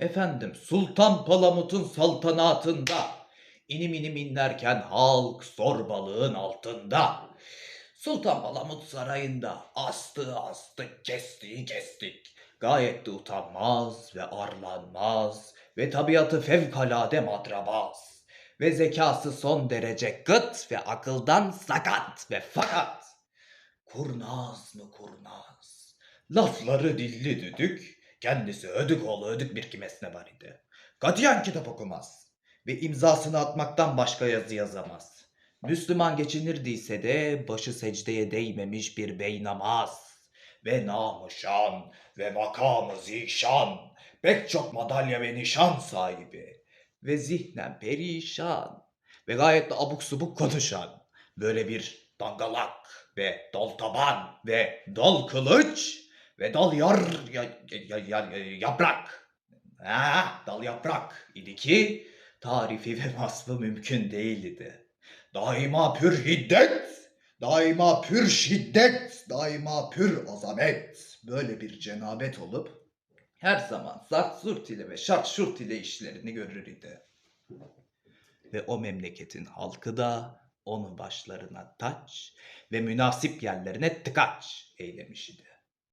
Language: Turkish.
Efendim Sultan Palamut'un saltanatında inim inim inlerken halk zorbalığın altında. Sultan Palamut sarayında astığı astık, kestiği kestik. Gayet de utanmaz ve arlanmaz ve tabiatı fevkalade madrabaz ve zekası son derece gıt ve akıldan sakat ve fakat kurnaz mı kurnaz. Lafları dilli düdük, kendisi ödük oğlu ödük bir kimesine var idi. Katiyen kitap okumaz ve imzasını atmaktan başka yazı yazamaz. Müslüman geçinirdiyse de başı secdeye değmemiş bir beynamaz ve namuşan ve makamı zişan, pek çok madalya ve nişan sahibi ve zihnen perişan ve gayet de abuk subuk konuşan böyle bir dangalak ve dal taban ve dal kılıç ve dal yar ya, ya- ya- ya- yaprak. Ha, dal yaprak idi ki tarifi ve vasfı mümkün değildi. Daima pür hiddet, daima pür şiddet, daima pür azamet. Böyle bir cenabet olup her zaman zart zurt ile ve şart şurt ile işlerini görür idi. Ve o memleketin halkı da onu başlarına taç ve münasip yerlerine tıkaç eylemiş idi.